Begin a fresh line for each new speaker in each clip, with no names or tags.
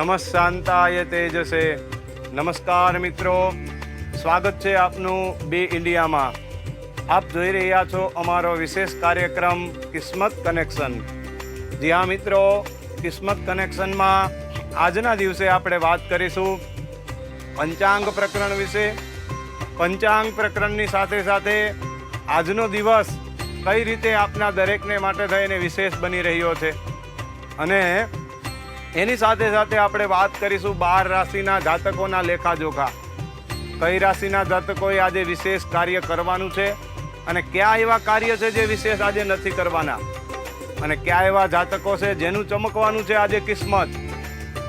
નમસ્શાંતાય તેજસે. નમસ્કાર મિત્રો. સ્વાગત છે આપનું બે ઇન્ડિયામાં. આપ જોઈ રહ્યા છો અમારો વિશેષ કાર્યક્રમ કિસ્મત કનેક્શન. જી હા મિત્રો, કિસ્મત કનેક્શનમાં આજના દિવસે આપણે વાત કરીશું પંચાંગ પ્રકરણ વિશે. પંચાંગ પ્રકરણની સાથે સાથે આજનો દિવસ કઈ રીતે આપના દરેકને માટે થઈને વિશેષ બની રહ્યો છે? અને એની સાથે સાથે આપણે વાત કરીશું બાર રાશિના જાતકોના લેખાજોખા. કઈ રાશિના જાતકોએ આજે વિશેષ કાર્ય કરવાનું છે અને કયા એવા કાર્ય છે જે વિશેષ આજે નથી કરવાના? અને કયા એવા જાતકો છે જેનું ચમકવાનું છે આજે કિસ્મત?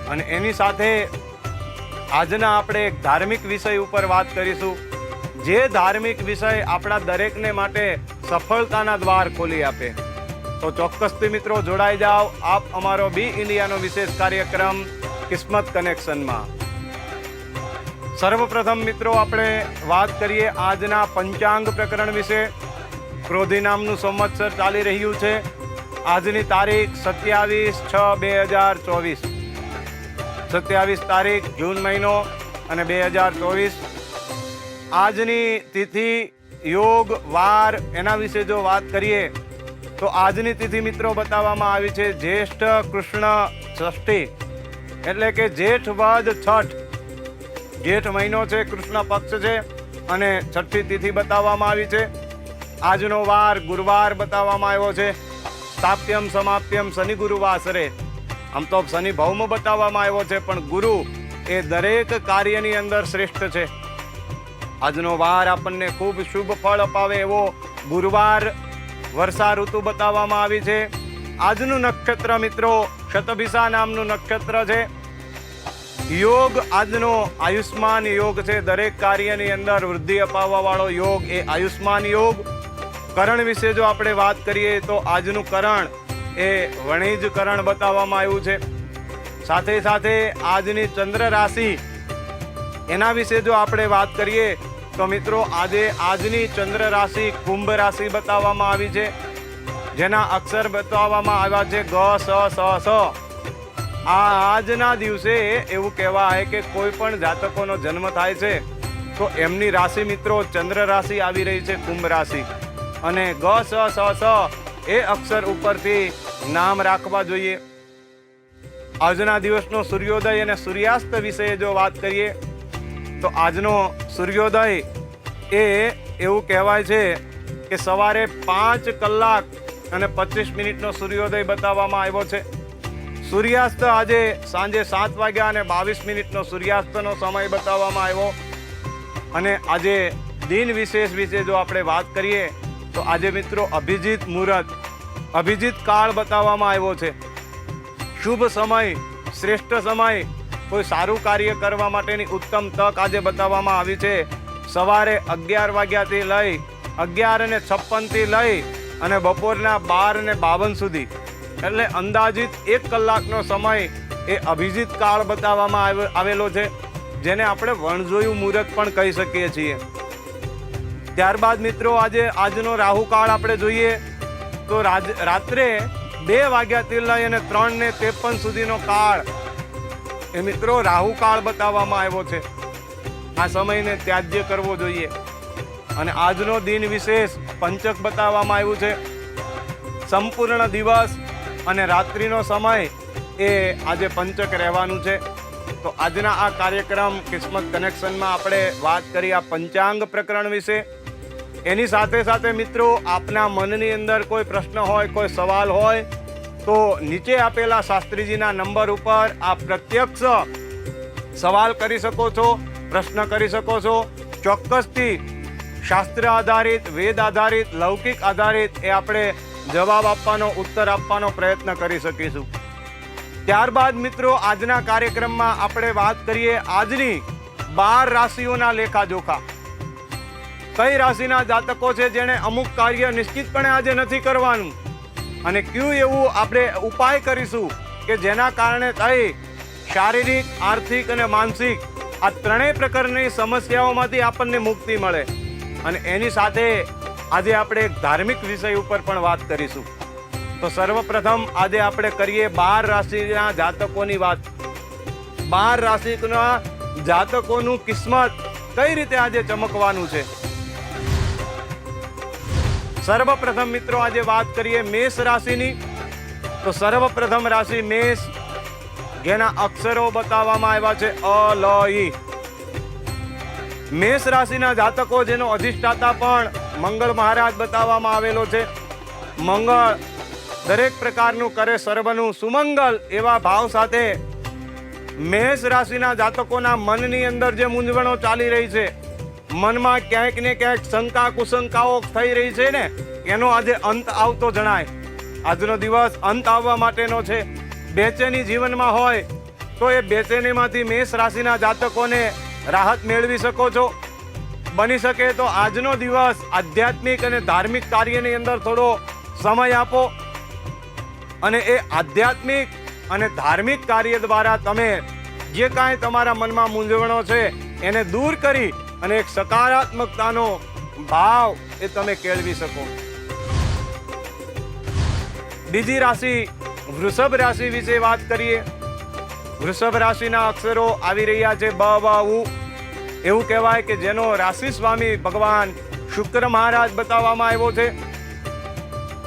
અને એની સાથે આજના આપણે એક ધાર્મિક વિષય ઉપર વાત કરીશું. જે ધાર્મિક વિષય આપણા દરેકને માટે સફળતાના દ્વાર ખોલી આપે. તો ચોક્કસથી મિત્રો જોડાઈ જાઓ. આપ અમારો બી ઇન્ડિયાનો વિશેષ કાર્યક્રમ કિસ્મત કનેક્શનમાં. સર્વપ્રથમ મિત્રો આપણે વાત કરીએ આજના પંચાંગ પ્રકરણ વિશે. ક્રોધી નામનું સંવત્સર ચાલી રહ્યું છે. આજની તારીખ સત્યાવીસ છ બે હજાર ચોવીસ. સત્યાવીસ તારીખ જૂન મહિનો અને બે હજાર ચોવીસ. આજની તિથિ યોગ વાર એના વિશે જો વાત કરીએ તો આજની તિથિ મિત્રો બતાવવામાં આવી છે જ્યેષ્ઠ કૃષ્ણ ષષ્ઠી. એટલે કે જેઠ વદ છઠ. જેઠ મહિનો છે કૃષ્ણ પક્ષ છે અને છઠ્ઠી તિથિ બતાવવામાં આવી છે. આજનો વાર ગુરુવાર બતાવવામાં આવ્યો છે. સાપ્યમ સમાપ્યમ શનિ ગુરુવાસરે આમ તો શનિ ભૌમ બતાવવામાં આવ્યો છે, પણ ગુરુ એ દરેક કાર્યની અંદર શ્રેષ્ઠ છે. આજનો વાર આપણને ખૂબ શુભ ફળ અપાવે એવો ગુરુવાર વર્ષા ઋતુ બતાવવામાં આવી છે. આજનું નક્ષત્ર મિત્રો શતભિષા નામનું નક્ષત્ર છે. યોગ આજનો આયુષ્માન યોગ છે. દરેક કાર્યની અંદર વૃદ્ધિ અપાવવાવાળો યોગ એ આયુષ્માન યોગ. કરણ વિશે જો આપણે વાત કરીએ તો આજનું કરણ એ વણિજ કરણ બતાવવામાં આવ્યું છે. સાથે સાથે આજની ચંદ્ર રાશિ એના વિશે જો આપણે વાત કરીએ તો મિત્રો, આજે આજની ચંદ્ર રાશિ કુંભ રાશિ બતાવવામાં આવી છે. જેના અક્ષર બતાવવામાં આવ્યા છે ગ, સ સ સ. આ આજના દિવસે એવું કહેવાય કે કોઈ પણ જાતકોનો જન્મ થાય છે, તો એમની રાશિ મિત્રો ચંદ્ર રાશિ આવી રહી છે કુંભ રાશિ. અને ગ, સ સ સ એ અક્ષર ઉપરથી નામ રાખવા જોઈએ. આજના દિવસનો સૂર્યોદય અને સૂર્યાસ્ત વિશે જો વાત કરીએ તો આજનો સૂર્યોદય એ એવું કહેવાય છે કે સવારે પાંચ કલાક અને પચીસ મિનિટનો સૂર્યોદય બતાવવામાં આવ્યો છે. સૂર્યાસ્ત આજે સાંજે સાત વાગ્યા અને બાવીસ મિનિટનો સૂર્યાસ્તનો સમય બતાવવામાં આવ્યો. અને આજે દિન વિશેષ વિશે જો આપણે વાત કરીએ, તો આજે મિત્રો અભિજીત મુહૂર્ત, અભિજીત કાળ બતાવવામાં આવ્યો છે. શુભ સમય, શ્રેષ્ઠ સમય કોઈ સારું કાર્ય કરવા માટેની ઉત્તમ તક આજે બતાવવામાં આવી છે. સવારે અગિયાર વાગ્યાથી લઈ અગિયાર અને છપ્પનથી લઈ અને બપોરના બાર અને બાવન સુધી. એટલે અંદાજિત એક કલાકનો સમય એ અભિજીત કાળ બતાવવામાં આવ- આવેલો છે, જેને આપણે વણજોયું મુહૂર્ત પણ કહી શકીએ છીએ. ત્યારબાદ મિત્રો આજે, આજનો રાહુ કાળ આપણે જોઈએ, તો રાત્રે બે વાગ્યાથી લઈ અને ત્રણ ને ત્રેપન સુધીનો કાળ એ મિત્રો રાહુ કાળ બતાવવામાં આવ્યો છે. આ સમયને ત્યાજ્ય કરવો જોઈએ. અને આજનો દિન વિશેષ પંચક બતાવવામાં આવ્યું છે. સંપૂર્ણ દિવસ અને રાત્રિનો સમય એ આજે પંચક રહેવાનું છે. તો આજના આ કાર્યક્રમ કિસ્મત કનેક્શનમાં આપણે વાત કરી આ પંચાંગ પ્રકરણ વિશે. એની સાથે સાથે મિત્રો, આપના મનની અંદર કોઈ પ્રશ્ન હોય, કોઈ સવાલ હોય તો નીચે આપેલા શાસ્ત્રીજીના નંબર ઉપર આ પ્રત્યક્ષ સવાલ કરી શકો છો, પ્રશ્ન કરી શકો છો. ચોક્કસથી શાસ્ત્ર આધારિત, વેદ આધારિત, લૌકિક આધારિત એ આપણે જવાબ આપવાનો, ઉત્તર આપવાનો પ્રયત્ન કરી શકીશું. ત્યારબાદ મિત્રો, આજના કાર્યક્રમમાં આપણે વાત કરીએ આજની બાર રાશિઓના લેખાજોખા. કઈ રાશિના જાતકો છે જેણે અમુક કાર્ય નિશ્ચિતપણે આજે નથી કરવાનું? અને કયું એવું આપણે ઉપાય કરીશું કે જેના કારણે થઈ શારીરિક, આર્થિક અને માનસિક આ ત્રણેય પ્રકારની સમસ્યાઓમાંથી આપણને મુક્તિ મળે. અને એની સાથે આજે આપણે એક ધાર્મિક વિષય ઉપર પણ વાત કરીશું. તો સર્વપ્રથમ આજે આપણે કરીએ બાર રાશિના જાતકોની વાત. બાર રાશિના જાતકોનું કિસ્મત કઈ રીતે આજે ચમકવાનું છે? સર્વપ્રથમ મિત્રો, આજે વાત કરીએ મેષ રાશિની. તો સર્વપ્રથમ રાશિ મેષ, જેના અક્ષરો બતાવવામાં આવ્યા છે અ લ ઈ મેષ રાશિના જાતકો, જેનો અધિષ્ઠાતા પણ મંગળ મહારાજ બતાવવામાં આવેલો છે. મંગળ દરેક પ્રકારનું કરે, સર્વનું સુમંગલ એવા ભાવ સાથે મેષ રાશિના જાતકોના મનની અંદર જે મૂંઝવણો ચાલી રહી છે મનમાં ક્યાંક ને ક્યાંક શંકા કુશંકાઓ થઈ રહી છે ને, એનો આજે અંત આવતો જણાય. આજનો દિવસ અંત આવવા માટેનો છે. બેચેની જીવનમાં હોય, તો એ બેચેનીમાંથી મેષ રાશિના જાતકોને રાહત મેળવી શકો છો. બની શકે તો આજનો દિવસ આધ્યાત્મિક અને ધાર્મિક કાર્યની અંદર થોડો સમય આપો. અને એ આધ્યાત્મિક અને ધાર્મિક કાર્ય દ્વારા તમે જે કાંઈ તમારા મનમાં મૂંઝવણો છે, એને દૂર કરી અને એક સકારાત્મકતાનો ભાવ એ તમે કેળવી શકો. બીજી રાશિ વૃષભ રાશિ વિશે વાત કરીએ. વૃષભ રાશિના અક્ષરો આવી રહ્યા છે બ બ ઉ. એવું કહેવાય કે જેનો રાશિ સ્વામી ભગવાન શુક્ર મહારાજ બતાવવામાં આવ્યો છે.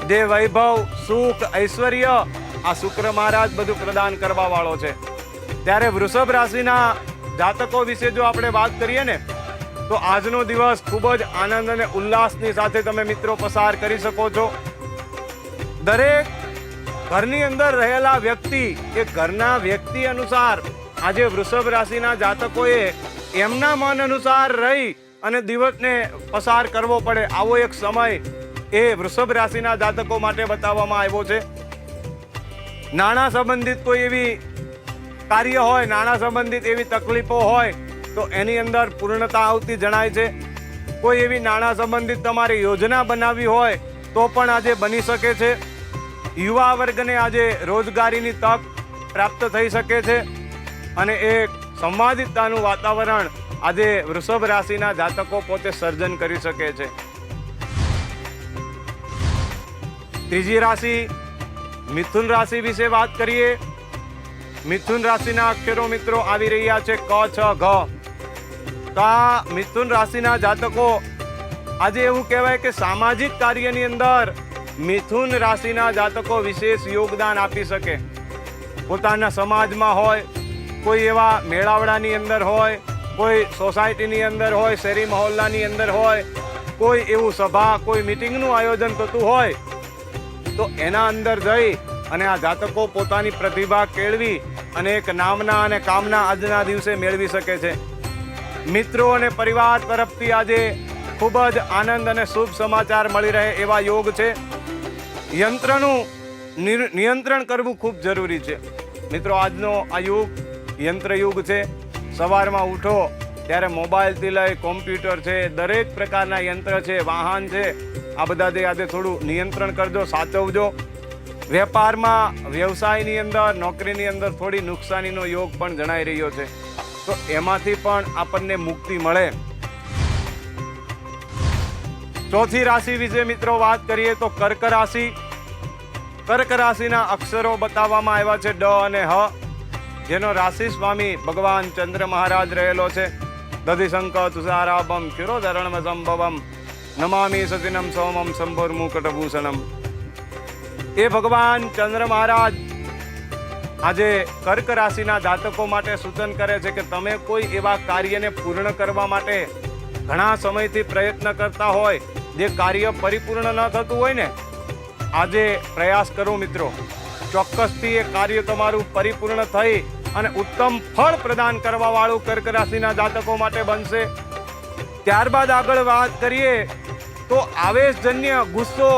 જે વૈભવ, સુખ, ઐશ્વર્ય આ શુક્ર મહારાજ બધું પ્રદાન કરવા વાળો છે. ત્યારે વૃષભ રાશિના જાતકો વિશે જો આપણે વાત કરીએ ને તો આજનો દિવસ ખૂબ જ આનંદ અને ઉલ્લાસની સાથે તમે મિત્રો પસાર કરી શકો છો. દરેક ઘરની અંદર રહેલા વ્યક્તિ એ ઘરના વ્યક્તિ અનુસાર આજે વૃષભ રાશિના જાતકોએ એમના મન અનુસાર રહી અને દિવસને પસાર કરવો પડે. આવો એક સમય એ વૃષભ રાશિના જાતકો માટે બતાવવામાં આવ્યો છે. નાણાં સંબંધિત કોઈ એવી કાર્ય હોય, નાણાં સંબંધિત એવી તકલીફો હોય તો એની અંદર પૂર્ણતા આવતી જણાય છે. કોઈ એવી નાણાં સંબંધિત તમારે યોજના બનાવવી હોય તો પણ આજે બની શકે છે. યુવા વર્ગને આજે રોજગારીની તક પ્રાપ્ત થઈ શકે છે અને એક સંવાદિતતાનું વાતાવરણ આજે વૃષભ રાશિના જાતકો પોતે સર્જન કરી શકે છે. ત્રીજી રાશિ મિથુન રાશિ વિશે વાત કરીએ. મિથુન રાશિના અક્ષરો મિત્રો આવી રહ્યા છે ક, છ, ઘ. તો આ મિથુન રાશિના જાતકો, આજે એવું કહેવાય કે સામાજિક કાર્યની અંદર મિથુન રાશિના જાતકો વિશેષ યોગદાન આપી શકે. પોતાના સમાજમાં હોય, કોઈ એવા મેળાવડાની અંદર હોય, કોઈ સોસાયટીની અંદર હોય, શેરી મહોલ્લાની અંદર હોય, કોઈ એવું સભા, કોઈ મિટિંગનું આયોજન થતું હોય, તો એના અંદર જઈ અને આ જાતકો પોતાની પ્રતિભા કેળવી અને એક નામના અને કામના આજના દિવસે મેળવી શકે છે. મિત્રો અને પરિવાર તરફથી આજે ખૂબ જ આનંદ અને શુભ સમાચાર મળી રહે એવા યોગ છે. યંત્રનું નિયંત્રણ કરવું ખૂબ જરૂરી છે. મિત્રો, આજનો આ યુગ યંત્ર યુગ છે. સવારમાં ઉઠો, ત્યારે મોબાઈલથી લઈ કોમ્પ્યુટર છે, દરેક પ્રકારના યંત્ર છે, વાહન છે. આ બધાથી આજે થોડું નિયંત્રણ કરજો, સાચવજો. વેપારમાં, વ્યવસાયની અંદર, નોકરીની અંદર થોડી નુકસાનીનો યોગ પણ જણાઈ રહ્યો છે. તો એમાંથી પણ આપણને મુક્તિ મળે. ચોથી રાશિ વિશે મિત્રો, વાત કરીએ તો કર્ક રાશિ. કર્ક રાશિના અક્ષરો બતાવવામાં આવ્યા છે ડ અને હ. જેનો રાશિ સ્વામી ભગવાન ચંદ્ર મહારાજ રહેલો છે. દધિશંક તુષારાભમ ક્ષીરોધરણમ સંભવમ નમામી સતિનમ સોમમ સંભોર મુકટભૂષણમ એ ભગવાન ચંદ્ર મહારાજ આજે કર્ક રાશિના જાતકો માટે સૂચન કરે છે કે તમે કોઈ એવા કાર્યને પૂર્ણ કરવા માટે ઘણા સમયથી પ્રયત્ન કરતા હોય, જે કાર્ય પરિપૂર્ણ ન થતું હોય ને, આજે પ્રયાસ કરો મિત્રો. ચોક્કસથી એ કાર્ય તમારું પરિપૂર્ણ થઈ અને ઉત્તમ ફળ પ્રદાન કરવાવાળું કર્ક રાશિના જાતકો માટે બનશે. ત્યારબાદ આગળ વાત કરીએ, તો આવેશજન્ય ગુસ્સો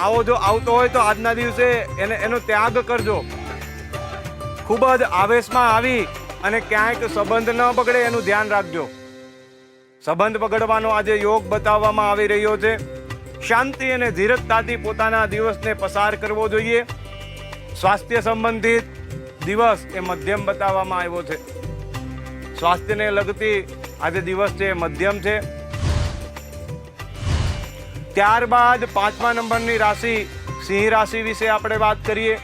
આવો જો આવતો હોય તો આજના દિવસે એને એનો ત્યાગ કરજો. ખૂબ જ આવેશમાં આવી અને ક્યાંક સંબંધ ન બગડે એનું ધ્યાન રાખજો. સંબંધ બગડવાનો આજે યોગ બતાવવામાં આવી રહ્યો છે. શાંતિ અને ધીરજતાથી પોતાના દિવસને પસાર કરવો જોઈએ. સ્વાસ્થ્ય સંબંધિત દિવસ એ મધ્યમ બતાવવામાં આવ્યો છે. સ્વાસ્થ્યને લગતી આજે દિવસ છે એ મધ્યમ છે. ત્યારબાદ પાંચમા નંબરની રાશિ સિંહ રાશિ વિશે આપણે વાત કરીએ.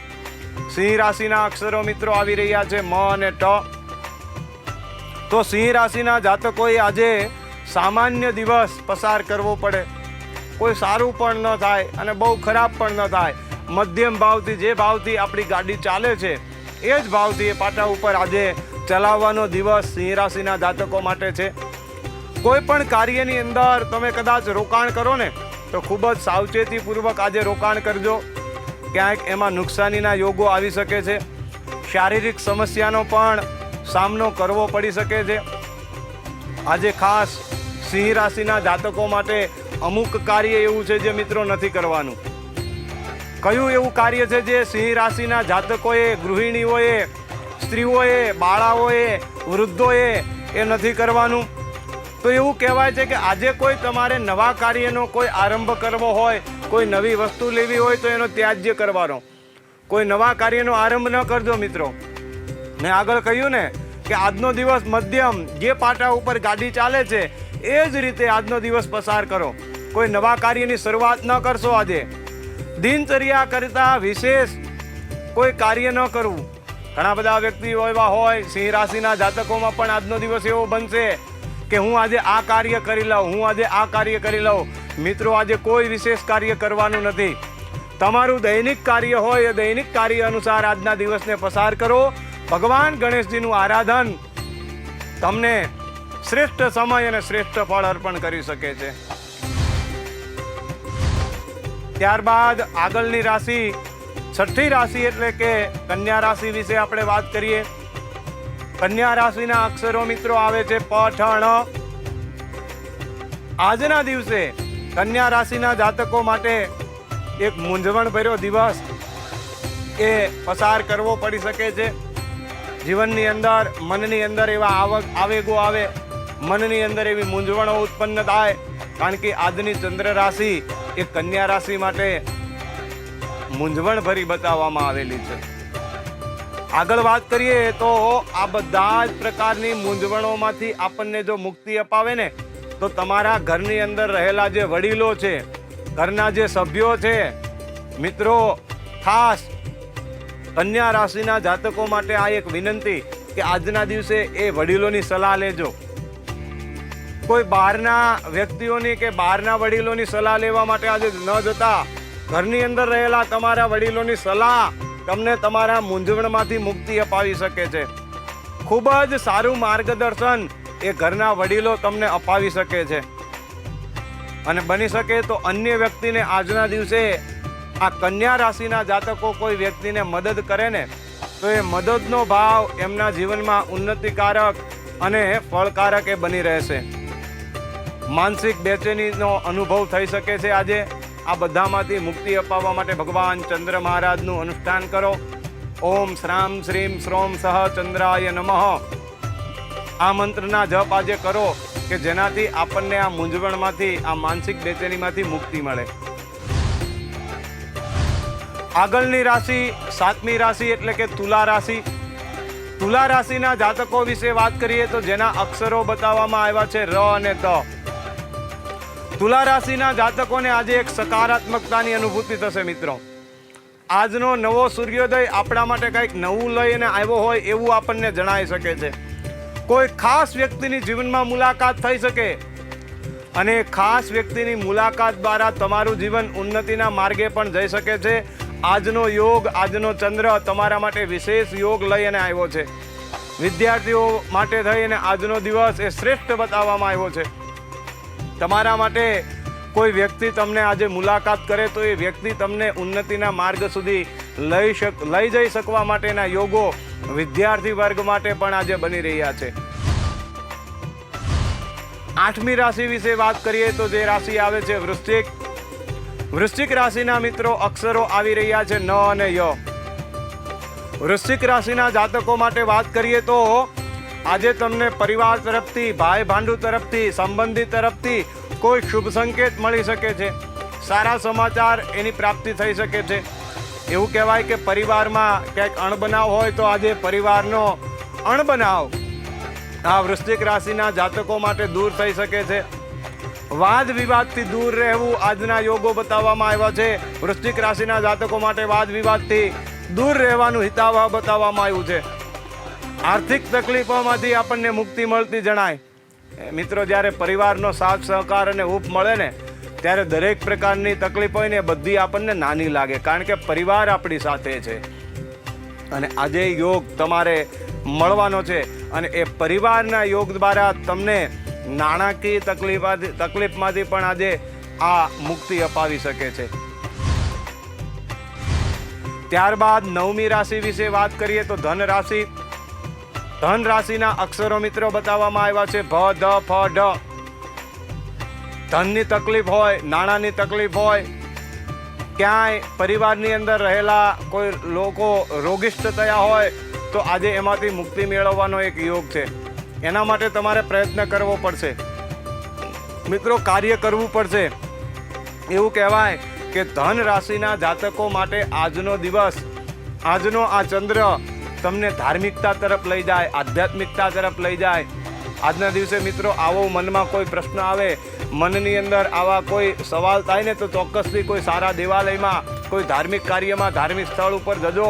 સિંહ રાશિના અક્ષરો મિત્રો આવી રહ્યા છે મ અને ટ. તો સિંહ રાશિના જાતકોએ આજે સામાન્ય દિવસ પસાર કરવો પડે. કોઈ સારું પણ ન થાય અને બહુ ખરાબ પણ ન થાય. મધ્યમ ભાવથી જે ભાવથી આપણી ગાડી ચાલે છે, એ જ ભાવથી એ પાટા ઉપર આજે ચલાવવાનો દિવસ સિંહ રાશિના જાતકો માટે છે. કોઈ પણ કાર્યની અંદર તમે કદાચ રોકાણ કરો ને, તો ખૂબ જ સાવચેતીપૂર્વક આજે રોકાણ કરજો. ક્યાંક એમાં નુકસાનીના યોગો આવી શકે છે. શારીરિક સમસ્યાનો પણ સામનો કરવો પડી શકે છે. આજે ખાસ સિંહ રાશિના જાતકો માટે અમુક કાર્ય એવું છે જે મિત્રો નથી કરવાનું. કયું એવું કાર્ય છે જે સિંહ રાશિના જાતકોએ, ગૃહિણીઓએ, સ્ત્રીઓએ, બાળાઓએ, વૃદ્ધોએ એ નથી કરવાનું? તો એવું કહેવાય છે કે આજે કોઈ તમારે નવા કાર્યનો કોઈ આરંભ કરવો હોય કોઈ નવી વસ્તુ લેવી હોય તો એનો ત્યાજ્ય કરવાનો. કોઈ નવા કાર્યનો આરંભ ન કરજો, મિત્રો. મેં આગળ કહ્યું ને કે આજનો દિવસ મધ્યમ જે પાટા ઉપર ગાડી ચાલે છે, એ જ રીતે આજનો દિવસ પસાર કરો. કોઈ નવા કાર્યની શરૂઆત ન કરશો આજે. દિનચર્યા કરતા વિશેષ કોઈ કાર્ય ન કરવું. ઘણા બધા વ્યક્તિઓ એવા હોય, સિંહ રાશિના જાતકોમાં પણ આજનો દિવસ એવો બનશે કે હું આજે આ કાર્ય કરી લઉં, હું આજે આ કાર્ય કરી લઉં. મિત્રો, આજે કોઈ વિશેષ કાર્ય કરવાનું નથી. તમારું દૈનિક કાર્ય હોય, એ દૈનિક કાર્ય અનુસાર આજના દિવસને પસાર કરો. ભગવાન ગણેશજીનું આરાધન તમને શ્રેષ્ઠ સમય અને શ્રેષ્ઠ ફળ અર્પણ કરી શકે છે. ત્યારબાદ આગળની રાશિ, છઠ્ઠી રાશિ એટલે કે કન્યા રાશિ વિશે આપણે વાત કરીએ. કન્યા રાશિના અક્ષરો મિત્રો, આવે છે પઠણ. આજના દિવસે કન્યા રાશિના જાતકો માટે એક મૂંઝવણભર્યો દિવસ એ પસાર કરવો પડી શકે છે. જીવનની અંદર, મનની અંદર એવા આવક, આવેગો આવે, મનની અંદર એવી મૂંઝવણો ઉત્પન્ન થાય, કારણ કે આજની ચંદ્ર રાશિ એ કન્યા રાશિ માટે મૂંઝવણભરી બતાવવામાં આવેલી છે. આગળ વાત કરીએ તો આ બધા જ પ્રકારની મૂંઝવણોમાંથી આપણને જો મુક્તિ અપાવે ને તો તમારા ઘરની અંદર રહેલા જે વડીલો છે, ઘરના જે સભ્યો છે, મિત્રો, ખાસ કન્યા રાશિના જાતકો માટે આ એક વિનંતી કે આજના દિવસે એ વડીલોની સલાહ લેજો. કોઈ બહારના વ્યક્તિઓની કે બહારના વડીલોની સલાહ લેવા માટે આજે ન જતા, ઘરની અંદર રહેલા તમારા વડીલોની સલાહ તમને તમારા મૂંઝવણમાંથી મુક્તિ અપાવી શકે છે. ખૂબ જ સારું માર્ગદર્શન એ ઘરના વડીલો તમને અપાવી શકે છે. અને બની શકે તો અન્ય વ્યક્તિને આજના દિવસે આ કન્યા રાશિના જાતકો કોઈ વ્યક્તિને મદદ કરે ને, તો એ મદદનો ભાવ એમના જીવનમાં ઉન્નતિકારક અને ફળકારક એ બની રહેશે. માનસિક બેચેનીનો અનુભવ થઈ શકે છે આજે. આ બધામાંથી મુક્તિ અપાવવા માટે ભગવાન ચંદ્ર મહારાજનું અનુષ્ઠાન કરો. ઓમ શ્રામ શ્રીમ શ્રોમ સહ ચંદ્રાય નમઃ. આ મંત્રના જપ આજે કરો કે જેનાથી આપણને આ મૂંઝવણમાંથી, આ માનસિક બેચેનીમાંથી મુક્તિ મળે. આગળની રાશિ, સાતમી રાશિ એટલે કે તુલા રાશિ. તુલા રાશિના જાતકો વિશે વાત કરીએ તો જેના અક્ષરો બતાવવામાં આવ્યા છે ર અને ત. તુલા રાશિના જાતકોને આજે એક સકારાત્મકતાની અનુભૂતિ થશે મિત્રો. આજનો નવો સૂર્યોદય આપણા માટે કંઈક નવું લઈને આવ્યો હોય એવું આપણને જણાઈ શકે છે. કોઈ ખાસ વ્યક્તિની જીવનમાં મુલાકાત થઈ શકે. અને ખાસ વ્યક્તિની મુલાકાત દ્વારા તમારું જીવન ઉન્નતિના માર્ગે પણ જઈ શકે છે. આજનો યોગ, આજનો ચંદ્ર તમારા માટે વિશેષ યોગ લઈ અને આવ્યો છે. વિદ્યાર્થીઓ માટે થઈને આજનો દિવસ એ શ્રેષ્ઠ બતાવવામાં આવ્યો છે. તમારા માટે કોઈ વ્યક્તિ તમને આજે મુલાકાત કરે તો એ વ્યક્તિ તમને ઉન્નતિના માર્ગ સુધી લઈ શક, લઈ જઈ શકવા માટેના યોગો વિદ્યાર્થી વર્ગ માટે પણ આજે બની રહ્યા છે. આઠમી રાશિ વિશે વાત કરીએ તો જે રાશિ આવે છે વૃશ્ચિક. વૃશ્ચિક રાશિના મિત્રો અક્ષરો આવી રહ્યા છે ન અને ય. વૃશ્ચિક રાશિના જાતકો માટે વાત કરીએ તો આજે તમને પરિવાર તરફથી ભાઈ ભાંડુ તરફથી, સંબંધી તરફથી કોઈ શુભ સંકેત મળી શકે છે. સારા સમાચાર એની પ્રાપ્તિ થઈ શકે છે. એવું કહેવાય કે પરિવારમાં ક્યાંક અણબનાવ હોય તો આજે પરિવારનો અણબનાવ આ વૃશ્ચિક રાશિના જાતકો માટે દૂર થઈ શકે છે. વાદ વિવાદથી દૂર રહેવું આજના યોગો બતાવવામાં આવ્યા છે. વૃશ્ચિક રાશિના જાતકો માટે વાદ વિવાદથી દૂર રહેવાનું હિતાવહ બતાવવામાં આવ્યું છે. આર્થિક તકલીફોમાંથી આપણને મુક્તિ મળતી જણાય. મિત્રો, જ્યારે પરિવારનો સાથ, સહકાર અને ઉપ મળે ને ત્યારે દરેક પ્રકારની તકલીફ હોય ને એ બધી આપણને નાની લાગે, કારણ કે પરિવાર આપણી સાથે છે. અને આજે યોગ તમારે મળવાનો છે અને એ પરિવારના યોગ દ્વારા તમને નાણાકીય તકલીફ તકલીફમાંથી પણ આજે આ મુક્તિ અપાવી શકે છે. ત્યારબાદ નવમી રાશિ વિશે વાત કરીએ તો ધન રાશિ. ધન રાશિના અક્ષરો મિત્રો બતાવવામાં આવ્યા છે, ભ, ધ, ફ ઢ ધનની તકલીફ હોય, નાણાંની તકલીફ હોય, ક્યાંય પરિવારની અંદર રહેલા કોઈ લોકો રોગિષ્ટ થયા હોય, તો આજે એમાંથી મુક્તિ મેળવવાનો એક યોગ છે. એના માટે તમારે પ્રયત્ન કરવો પડશે. મિત્રો, કાર્ય કરવું પડશે. એવું કહેવાય કે ધન રાશિના જાતકો માટે આજનો દિવસ, આજનો આ ચંદ્ર તમને ધાર્મિકતા તરફ લઈ જાય, આધ્યાત્મિકતા તરફ લઈ જાય આજના દિવસે મિત્રો આવો મનમાં કોઈ પ્રશ્ન આવે, મનની અંદર આવા કોઈ સવાલ થાય ને તો ચોક્કસથી કોઈ સારા દેવાલયમાં, કોઈ ધાર્મિક કાર્યમાં, ધાર્મિક સ્થળ ઉપર જજો.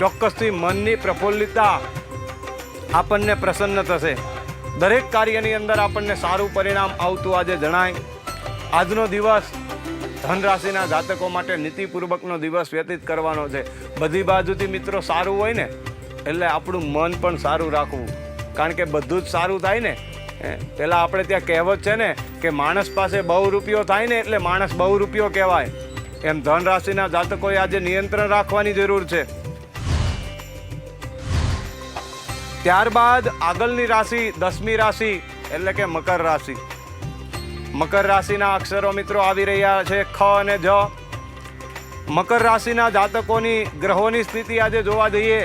ચોક્કસથી મનની પ્રફુલ્લિતતા આપણને પ્રસન્ન થશે. દરેક કાર્યની અંદર આપણને સારું પરિણામ આવતું આજે જણાય. આજનો દિવસ ધન રાશિના જાતકો માટે નીતિપૂર્વકનો દિવસ વ્યતીત કરવાનો છે. બધી બાજુથી મિત્રો સારું હોય ને, એટલે આપણું મન પણ સારું રાખવું. કારણ કે બધું જ સારું થાય ને. પેલા આપણે ત્યાં કહેવત છે ને કે માણસ પાસે બહુ રૂપિયો થાય ને એટલે માણસ બહુ રૂપિયો કહેવાય. એમ ધન જાતકોએ આજે નિયંત્રણ રાખવાની જરૂર છે. ત્યારબાદ આગળની રાશિ દસમી રાશિ, એટલે કે મકર રાશિ. મકર રાશિના અક્ષરો મિત્રો આવી રહ્યા છે ખ અને જ. મકર રાશિના જાતકોની ગ્રહોની સ્થિતિ આજે જોવા જઈએ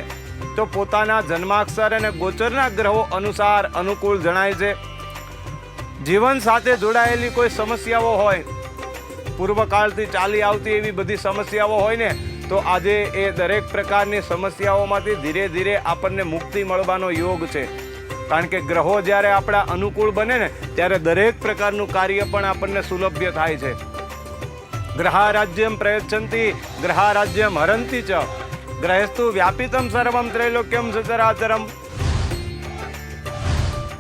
તો પોતાના જન્માક્ષર અને ગોચરના ગ્રહો અનુસાર અનુકૂળ જણાય છે. જીવન સાથે જોડાયેલી કોઈ સમસ્યાઓ હોય, પૂર્વકાળથી ચાલી આવતી એવી બધી સમસ્યાઓ હોય ને, તો આજે એ દરેક પ્રકારની સમસ્યાઓમાંથી ધીરે ધીરે આપણને મુક્તિ મળવાનો યોગ છે. કારણ કે ગ્રહો જ્યારે આપણા અનુકૂળ બને ને, ત્યારે દરેક પ્રકારનું કાર્ય પણ આપણને સુલભ્ય થાય છે. ગ્રહારાજ્યમ પ્રયચ્છંતી ગ્રહારાજ્યમ હરંતી ચ. ગ્રહેસ્તુ વ્યાપિતમ સર્વમ ત્રૈલોક્યમ સચરાચરમ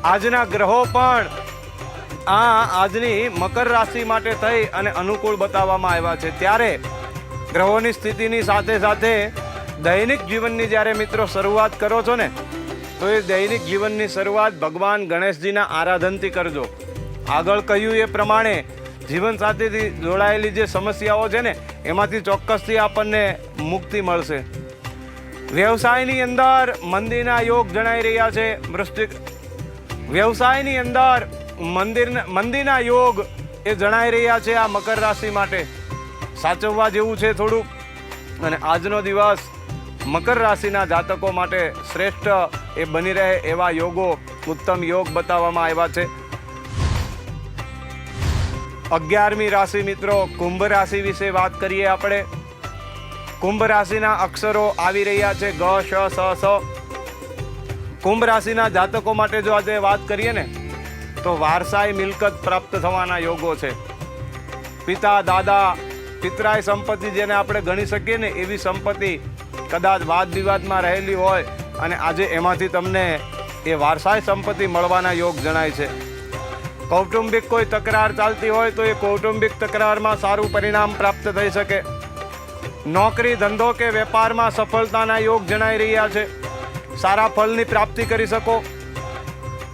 આજના ગ્રહો પણ આ આજની મકર રાશિ માટે થઈ અને અનુકૂળ બતાવવામાં આવ્યા છે. ત્યારે ગ્રહોની સ્થિતિની સાથે સાથે દૈનિક જીવનની જ્યારે મિત્રો શરૂઆત કરો છો ને, તો એ દૈનિક જીવનની શરૂઆત ભગવાન ગણેશજીના આરાધનથી કરજો. આગળ કહ્યું એ પ્રમાણે જીવન સાથેથી જોડાયેલી જે સમસ્યાઓ છે ને, એમાંથી ચોક્કસથી આપણને મુક્તિ મળશે. વ્યવસાયની અંદર મંદિરના યોગ જણાઈ રહ્યા છે. વૃષ્ટિક વ્યવસાયની અંદર મંદિર મંદિરના યોગ એ જણાઈ રહ્યા છે આ મકર રાશિ માટે. સાચવવા જેવું છે થોડુંક. અને આજનો દિવસ મકર રાશિના જાતકો માટે શ્રેષ્ઠ એ બની રહે એવા યોગો ઉત્તમ યોગ બતાવવામાં આવ્યા છે. અગિયારમી રાશિ મિત્રો, કુંભ રાશિ વિશે વાત કરીએ આપણે. કુંભ રાશિના અક્ષરો આવી રહ્યા છે. ગ, શ, સ સ. કુંભ રાશિના જાતકો માટે જો આજે વાત કરીએ ને, તો વારસાઈ મિલકત પ્રાપ્ત થવાના યોગો છે. પિતા, દાદા પિતરાય સંપત્તિ જેને આપણે ગણી શકીએ ને, એવી સંપત્તિ કદાચ વાદ વિવાદમાં રહેલી હોય અને આજે એમાંથી તમને એ વારસાઈ સંપત્તિ મળવાના યોગ જણાય છે. કૌટુંબિક કોઈ તકરાર ચાલતી હોય તો એ કૌટુંબિક તકરારમાં સારું પરિણામ પ્રાપ્ત થઈ શકે. નોકરી ધંધો કે વેપારમાં સફળતાના યોગ જણાઈ રહ્યા છે. સારા ફળની પ્રાપ્તિ કરી શકો.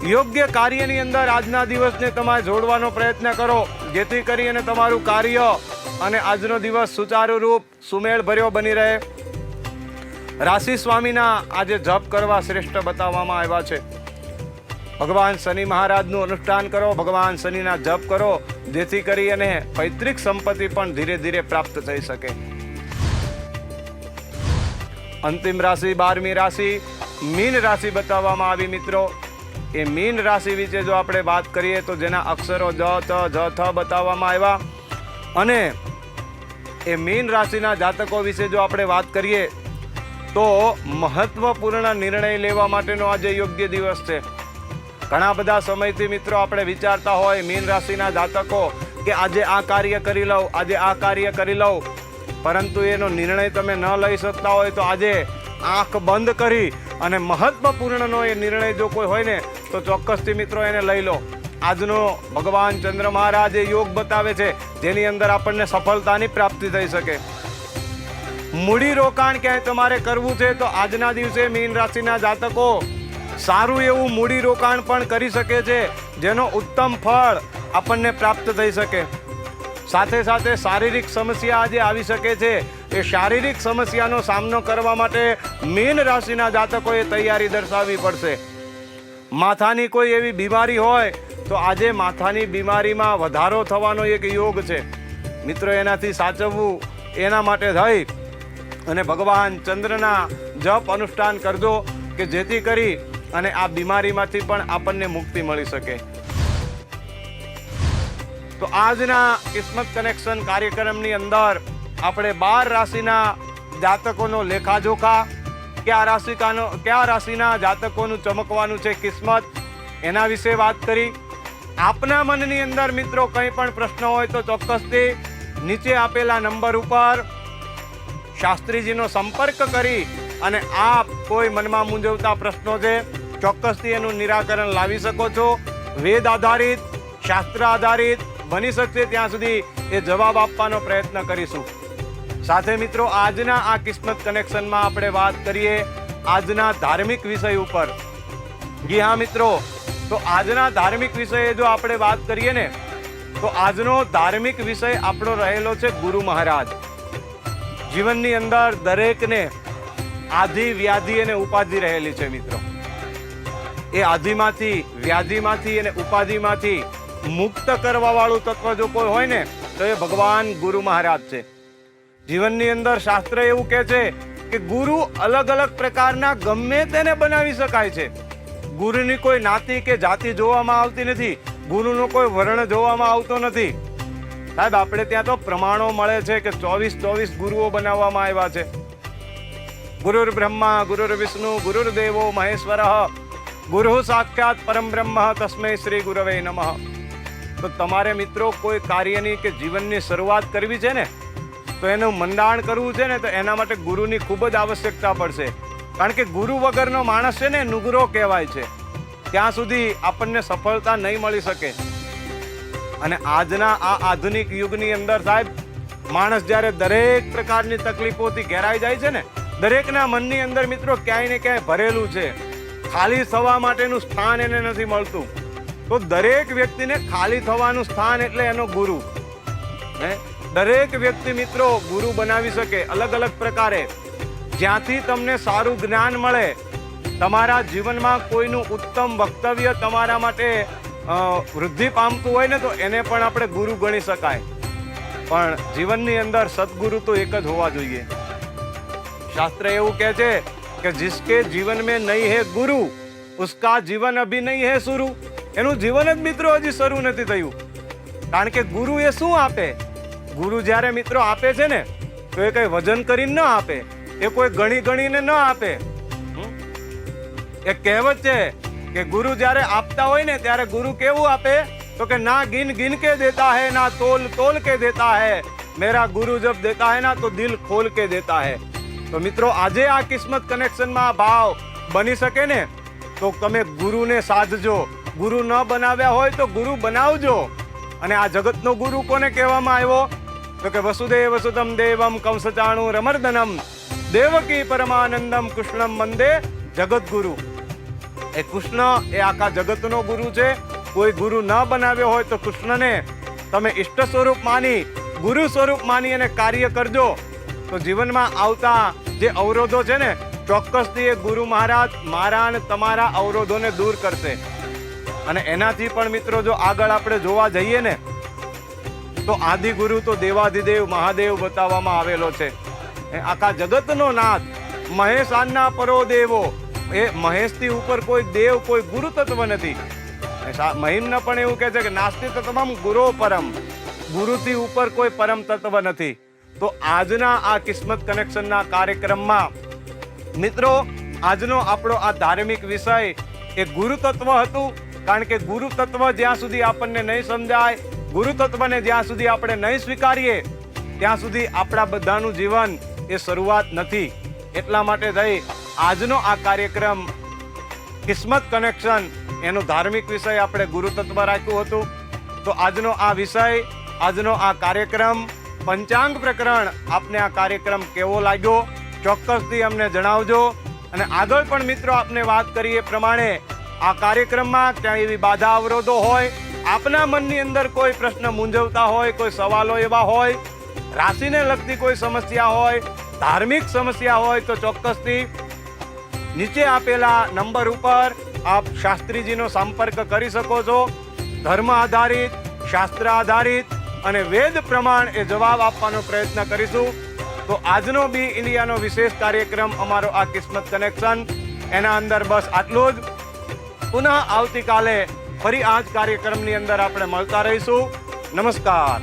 યોગ્ય કાર્યની અંદર આજના દિવસને તમારે જોડવાનો પ્રયત્ન કરો. જેથી કરી અને તમારું કાર્ય અને આજનો દિવસ સુચારુ રૂપ સુમેળ ભર્યો બની રહે. રાશિ સ્વામીના આજે જપ કરવા શ્રેષ્ઠ બતાવવામાં આવ્યા છે. ભગવાન શનિ મહારાજનું અનુષ્ઠાન કરો, ભગવાન શનિના જપ કરો, જેથી કરી અને પૈતૃક સંપત્તિ પણ ધીરે ધીરે પ્રાપ્ત થઈ શકે. અંતિમ રાશિ, બારમી રાશિ, મીન રાશિ બતાવવામાં આવી મિત્રો. એ મીન રાશિ વિશે જો આપણે વાત કરીએ તો જેના અક્ષરો જ ત જ થ બતાવવામાં આવ્યા. અને એ મીન રાશિના જાતકો વિશે જો આપણે વાત કરીએ તો મહત્વપૂર્ણ નિર્ણય લેવા માટેનો આજે યોગ્ય દિવસ છે. ઘણા બધા સમયથી મિત્રો આપણે વિચારતા હોય મીન રાશિના જાતકો કે આજે આ કાર્ય કરી લઉં, આજે આ કાર્ય કરી લઉં. પરંતુ એનો નિર્ણય તમે ન લઈ શકતા હોય તો આજે આંખ બંધ કરી અને મહત્વપૂર્ણનો એ નિર્ણય જો કોઈ હોય ને, તો ચોક્કસથી મિત્રો એને લઈ લો. આજનો ભગવાન ચંદ્ર મહારાજે યોગ બતાવે છે, જેની અંદર આપણને સફળતાની પ્રાપ્તિ થઈ શકે. મૂડી રોકાણ ક્યાંય તમારે કરવું છે, તો આજના દિવસે મીન રાશિના જાતકો સારું એવું મૂડી રોકાણ પણ કરી શકે છે, જેનો ઉત્તમ ફળ આપણને પ્રાપ્ત થઈ શકે. સાથે સાથે શારીરિક સમસ્યા આજે આવી શકે છે. એ શારીરિક સમસ્યાનો સામનો કરવા માટે મીન રાશિના જાતકોએ તૈયારી દર્શાવવી પડશે. માથાની કોઈ એવી બીમારી હોય તો આજે માથાની બીમારીમાં વધારો થવાનો એક યોગ છે. મિત્રો, એનાથી સાચવવું એના માટે થઈ. અને ભગવાન ચંદ્રના જપ અનુષ્ઠાન કરજો કે જેથી કરી અને આ બીમારીમાંથી પણ આપણને મુક્તિ મળી શકે. તો આજના કિસ્મત કનેક્શન કાર્યક્રમની અંદર આપણે બાર રાશિના જાતકોનો લેખાજોખા, કયા રાશિકાનો, કયા રાશિના જાતકોનું ચમકવાનું છે કિસ્મત, એના વિશે વાત કરી. આપના મનની અંદર મિત્રો કંઈ પણ પ્રશ્ન હોય તો ચોક્કસથી નીચે આપેલા નંબર ઉપર શાસ્ત્રીજીનો સંપર્ક કરી અને આપ કોઈ મનમાં મૂંઝવતા પ્રશ્નો છે, ચોક્કસથી એનું નિરાકરણ લાવી શકો છો. વેદ આધારિત, શાસ્ત્ર આધારિત બની શકશે ત્યાં સુધી એ જવાબ આપવાનો પ્રયત્ન કરીશું. સાથે મિત્રો, આજના આ કિસ્મત કનેક્શનમાં આપણે વાત કરીએ આજના ધાર્મિક વિષય ઉપર. જી હા, મિત્રો. તો આજના ધાર્મિક વિષયે જો આપણે વાત કરીએ ને, તો આજનો ધાર્મિક વિષય આપણો રહેલો છે ગુરુ મહારાજ. જીવનની અંદર દરેકને આધિ, વ્યાધિ અને ઉપાધિ રહેલી છે, મિત્રો. એ આધિમાંથી, વ્યાધિમાંથી અને ઉપાધિમાંથી મુક્ત કરવા વાળું તત્વ જો કોઈ હોય ને, તો એ ભગવાન ગુરુ મહારાજ છે. જીવનની અંદર શાસ્ત્ર એવું કહે છે કે ગુરુ અલગ અલગ પ્રકારના ગમે તેને બનાવી શકાય છે. ગુરુની કોઈ નાતી કે જાતિ જોવામાં આવતી નથી, ગુરુનો કોઈ વર્ણ જોવામાં આવતો નથી. સાહેબ, આપણે ત્યાં તો પ્રમાણો મળે છે કે ચોવીસ ચોવીસ ગુરુઓ બનાવવામાં આવ્યા છે. ગુરુર બ્રહ્મા, ગુરુર વિષ્ણુ, ગુરુર દેવો મહેશ્વર. ગુરુ સાક્ષાત પરમ બ્રહ્મ, તસ્મૈ શ્રી ગુરવે નમઃ. તો તમારે મિત્રો કોઈ કાર્યની કે જીવનની શરૂઆત કરવી છે ને, તો એનું મંડાણ કરવું છે ને, તો એના માટે ગુરુની ખૂબ જ આવશ્યકતા પડશે. કારણ કે ગુરુ વગરનો માણસ છે ને, નુગરો કહેવાય છે. ત્યાં સુધી આપણને સફળતા નહીં મળી શકે. અને આજના આ આધુનિક યુગની અંદર સાહેબ, માણસ જ્યારે દરેક પ્રકારની તકલીફોથી ઘેરાઈ જાય છે ને, દરેકના મનની અંદર મિત્રો ક્યાંય ને ક્યાંય ભરેલું છે. ખાલી થવા માટેનું સ્થાન એને નથી મળતું. તો દરેક વ્યક્તિને ખાલી થવાનું સ્થાન એટલે એનો ગુરુ. હે? દરેક વ્યક્તિ મિત્રો ગુરુ બનાવી શકે અલગ અલગ પ્રકારે. જ્યાંથી તમને સારું જ્ઞાન મળે, તમારા જીવનમાં કોઈનું ઉત્તમ વક્તવ્ય તમારા માટે વૃદ્ધિ પામતું હોય ને તો એને પણ આપણે ગુરુ ગણી શકાય. પણ જીવનની અંદર સદગુરુ તો એક જ હોવા જોઈએ. શાસ્ત્ર એવું કહે છે કે, જિસકે જીવન મેં નહીં હે ગુરુ ઉસકા જીવન અભી નહીં હે શુરુ એનું જીવન જ મિત્રો હજી શરૂ નથી થયું. કારણ કે ગુરુ એ શું આપે? ગુરુ જ્યારે મિત્રો આપે છે ને, તો એ કઈ વજન કરીને ન આપે. એ કોઈ ગણી ગણીને ન આપે. એ કહેવત છે કે ગુરુ જ્યારે આપતા હોય ને, ત્યારે ગુરુ કેવું આપે? તો કે, ના ગિન ગિન કે દેતા હૈ, ના તોલ તોલ કે દેતા હે. મેરા ગુરુ જબ દેતા હે ના, તો દિલ ખોલ કે દેતા હે. તો મિત્રો, આજે આ કિસ્મત કનેક્શનમાં ભાવ બની શકે ને? તો તમે ગુરુને સાધજો. ગુરુ ન બનાવ્યા હોય તો ગુરુ બનાવજો. અને આ જગતનો ગુરુ કોને કહેવામાં આવ્યો? તો કે વસુદેવ વસુદમ દેવમ કંસચાણુ રમર્દનમ. દેવકી પરમાનંદમ કૃષ્ણમ મંદે જગતગુરુ એ કૃષ્ણ એ આખા જગતનો ગુરુ છે. કોઈ ગુરુ ન બનાવ્યો હોય તો કૃષ્ણને તમે ઈષ્ટ સ્વરૂપ માની, ગુરુ સ્વરૂપ માની અને કાર્ય કરજો. તો જીવનમાં આવતા જે અવરોધો છે ને ચોક્કસથી એ ગુરુ મહારાજ મારા અને તમારા અવરોધોને દૂર કરશે. અને એનાથી પણ મિત્રો જો આગળ આપણે જોવા જઈએ ને, તો આદિ ગુરુ તો દેવાધિદેવ, મહાદેવ બતાવવામાં આવેલો છે. આખા જગતનો નાથ, મહેશ આના પરો દેવો. એ મહેશથી ઉપર કોઈ દેવ, કોઈ ગુરુ તત્વ નથી. મહિમને પણ એવું કહે છે કે નાસ્તિ તત્વમ ગુરો પરમ, ગુરુથી ઉપર કોઈ પરમ તત્વ નથી. તો આજના આ કિસ્મત કનેક્શનના કાર્યક્રમમાં મિત્રો, આજનો આપણો આ ધાર્મિક વિષય એ ગુરુ તત્વ હતું, કારણ કે ગુરુ તત્વ જ્યાં સુધી આપણને નહીં સમજાય ગુરુ તત્વને જ્યાં સુધી આપણે નહીં સ્વીકારીએ, ત્યાં સુધી આપણા બધાનું જીવન એ શરૂઆત નથી. એટલા માટે થઈ, આજનો આ કાર્યક્રમ કિસ્મત કનેક્શન એનો ધાર્મિક વિષય આપણે ગુરુતત્વ રાખ્યું હતું. તો આજનો આ વિષય, આજનો આ કાર્યક્રમ પંચાંગ પ્રકરણ આપને આ કાર્યક્રમ કેવો લાગ્યો? ચોક્કસથી અમને જણાવજો. અને આગળ પણ મિત્રો આપને વાત કરી એ પ્રમાણે, આ કાર્યક્રમમાં ક્યાંય એવી બાધા અવરોધો હોય, આપના મનની અંદર કોઈ પ્રશ્ન મૂંઝવતા હોય, કોઈ સવાલો એવા હોય, રાશિને લગતી કોઈ સમસ્યા હોય, ધાર્મિક સમસ્યા હોય, તો ચોક્કસથી નીચે આપેલા નંબર ઉપર આપ શાસ્ત્રીજીનો સંપર્ક કરી શકો છો. ધર્મ આધારિત, શાસ્ત્ર આધારિત અને વેદ પ્રમાણ એ જવાબ આપવાનો પ્રયત્ન કરીશું. તો આજનો બી ઇન્ડિયાનો વિશેષ કાર્યક્રમ અમારો આ કિસ્મત કનેક્શન. એના અંદર બસ આટલું જ. પુનઃ આવતીકાલે ફરી આ જ કાર્યક્રમની અંદર આપણે મળતા રહીશું. નમસ્કાર.